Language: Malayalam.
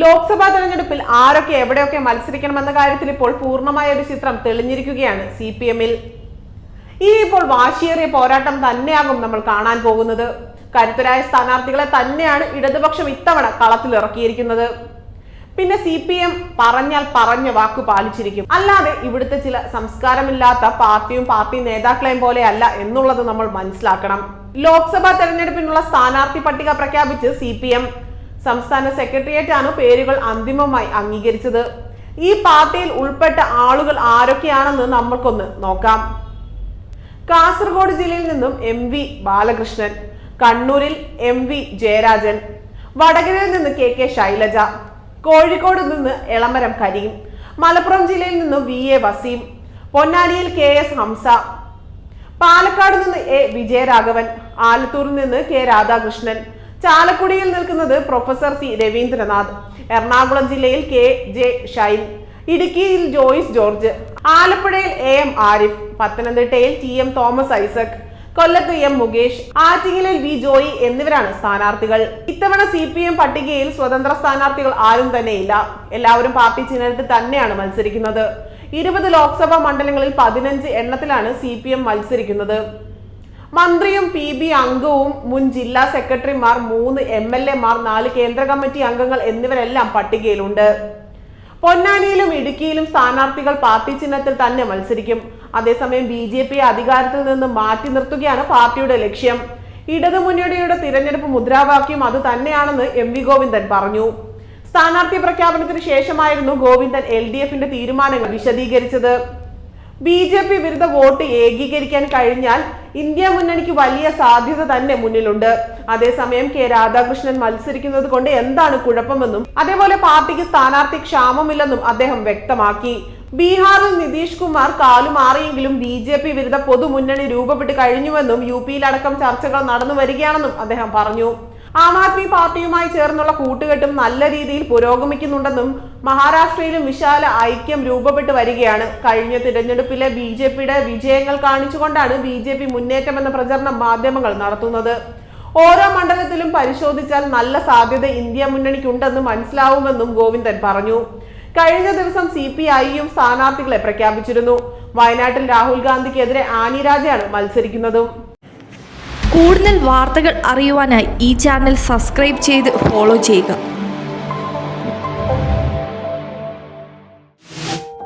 ലോക്സഭാ തെരഞ്ഞെടുപ്പിൽ ആരൊക്കെ എവിടെയൊക്കെ മത്സരിക്കണമെന്ന കാര്യത്തിൽ ഇപ്പോൾ പൂർണമായ ഒരു ചിത്രം തെളിഞ്ഞിരിക്കുകയാണ് സി പി എമ്മിൽ. ഇനി ഇപ്പോൾ വാശിയേറിയ പോരാട്ടം തന്നെയാകും നമ്മൾ കാണാൻ പോകുന്നത്. കരുത്തരായ സ്ഥാനാർത്ഥികളെ തന്നെയാണ് ഇടതുപക്ഷം ഇത്തവണ കളത്തിലിറക്കിയിരിക്കുന്നത് പിന്നെ സി പി എം പറഞ്ഞാൽ പറഞ്ഞ വാക്കു പാലിച്ചിരിക്കും. അല്ലാതെ ഇവിടുത്തെ ചില സംസ്കാരമില്ലാത്ത പാർട്ടിയും പാർട്ടി നേതാക്കളെയും പോലെയല്ല എന്നുള്ളത് നമ്മൾ മനസ്സിലാക്കണം. ലോക്സഭാ തെരഞ്ഞെടുപ്പിനുള്ള സ്ഥാനാർത്ഥി പട്ടിക പ്രഖ്യാപിച്ച് സി പി എം സംസ്ഥാന സെക്രട്ടേറിയറ്റ് ആണ് പേരുകൾ അന്തിമമായി അംഗീകരിച്ചത്. ഈ പാർട്ടിയിൽ ഉൾപ്പെട്ട ആളുകൾ ആരൊക്കെയാണെന്ന് നമ്മൾക്കൊന്ന് നോക്കാം. കാസർഗോഡ് ജില്ലയിൽ നിന്നും എം വി ബാലകൃഷ്ണൻ കണ്ണൂരിൽ എം വി ജയരാജൻ വടകരയിൽ നിന്ന് കെ കെ ശൈലജ കോഴിക്കോട് നിന്ന് എളമരം കരീം മലപ്പുറം ജില്ലയിൽ നിന്ന് വി എ വസീം പൊന്നാനിയിൽ കെ എസ് ഹംസ പാലക്കാട് നിന്ന് എ വിജയരാഘവൻ ആലത്തൂരിൽ നിന്ന് കെ രാധാകൃഷ്ണൻ ചാലക്കുടിയിൽ നിൽക്കുന്നത് പ്രൊഫസർ സി രവീന്ദ്രനാഥ്. എറണാകുളം ജില്ലയിൽ കെ ജെ ഷൈൻ. ഇടുക്കിയിൽ ജോയിസ് ജോർജ്. ആലപ്പുഴയിൽ എ എം ആരിഫ്. പത്തനംതിട്ടയിൽ ടി എം തോമസ് ഐസക്. കൊല്ലത്ത് എം മുകേഷ്. ആറ്റിങ്ങലിൽ വി ജോയി എന്നിവരാണ് സ്ഥാനാർത്ഥികൾ. ഇത്തവണ സി പി എം പട്ടികയിൽ സ്വതന്ത്ര സ്ഥാനാർത്ഥികൾ ആരും തന്നെയില്ല. എല്ലാവരും പാർട്ടി ചിഹ്നത്തിൽ തന്നെയാണ് മത്സരിക്കുന്നത്. ഇരുപത് ലോക്സഭാ മണ്ഡലങ്ങളിൽ പതിനഞ്ച് എണ്ണത്തിലാണ് സി മത്സരിക്കുന്നത്. മന്ത്രിയും പി ബി അംഗവും മുൻ ജില്ലാ സെക്രട്ടറിമാർ മൂന്ന് എം എൽ എമാർ നാല് കേന്ദ്ര കമ്മിറ്റി അംഗങ്ങൾ എന്നിവരെല്ലാം പട്ടികയിലുണ്ട്. പൊന്നാനിയിലും ഇടുക്കിയിലും സ്ഥാനാർത്ഥികൾ പാർട്ടി ചിഹ്നത്തിൽ തന്നെ മത്സരിക്കും. അതേസമയം ബി ജെ പി അധികാരത്തിൽ നിന്ന് മാറ്റി നിർത്തുകയാണ് പാർട്ടിയുടെ ലക്ഷ്യം. ഇടതുമുന്നണിയുടെ തിരഞ്ഞെടുപ്പ് മുദ്രാവാക്യം അത് തന്നെയാണെന്ന് എം വി ഗോവിന്ദൻ പറഞ്ഞു. സ്ഥാനാർത്ഥി പ്രഖ്യാപനത്തിന് ശേഷമായിരുന്നു ഗോവിന്ദൻ എൽ ഡി എഫിന്റെ തീരുമാനങ്ങൾ വിശദീകരിച്ചത്. ബി ജെ പി വിരുദ്ധ വോട്ട് ഏകീകരിക്കാൻ കഴിഞ്ഞാൽ ഇന്ത്യ മുന്നണിക്ക് വലിയ സാധ്യത തന്നെ മുന്നിലുണ്ട്. അതേസമയം കെ രാധാകൃഷ്ണൻ മത്സരിക്കുന്നത് കൊണ്ട് എന്താണ് കുഴപ്പമെന്നും അതേപോലെ പാർട്ടിക്ക് സ്ഥാനാർത്ഥി ക്ഷാമമില്ലെന്നും അദ്ദേഹം വ്യക്തമാക്കി. ബീഹാറിൽ നിതീഷ് കുമാർ കാലുമാറിയെങ്കിലും ബി ജെ പി വിരുദ്ധ പൊതുമുന്നണി രൂപപ്പെട്ട് കഴിഞ്ഞുവെന്നും യു പിയിലടക്കം ചർച്ചകൾ നടന്നു വരികയാണെന്നും അദ്ദേഹം പറഞ്ഞു. ആം ആദ്മി പാർട്ടിയുമായി ചേർന്നുള്ള കൂട്ടുകെട്ടും നല്ല രീതിയിൽ പുരോഗമിക്കുന്നുണ്ടെന്നും മഹാരാഷ്ട്രയിലും വിശാല ഐക്യം രൂപപ്പെട്ടു വരികയാണ്. കഴിഞ്ഞ തിരഞ്ഞെടുപ്പിലെ ബി ജെ പിയുടെ വിജയങ്ങൾ കാണിച്ചുകൊണ്ടാണ് ബി ജെ പി മുന്നേറ്റമെന്ന പ്രചരണം മാധ്യമങ്ങൾ നടത്തുന്നത്. ഓരോ മണ്ഡലത്തിലും പരിശോധിച്ചാൽ നല്ല സാധ്യത ഇന്ത്യ മുന്നണിക്കുണ്ടെന്ന് മനസ്സിലാവുമെന്നും ഗോവിന്ദൻ പറഞ്ഞു. കഴിഞ്ഞ ദിവസം സി പി ഐയും സ്ഥാനാർത്ഥികളെ പ്രഖ്യാപിച്ചിരുന്നു. വയനാട്ടിൽ രാഹുൽ ഗാന്ധിക്കെതിരെ ആനി രാജയാണ് മത്സരിക്കുന്നതും. കൂടുതൽ വാർത്തകൾ അറിയുവാനായി ഈ ചാനൽ സബ്സ്ക്രൈബ് ചെയ്ത് ഫോളോ ചെയ്യുക.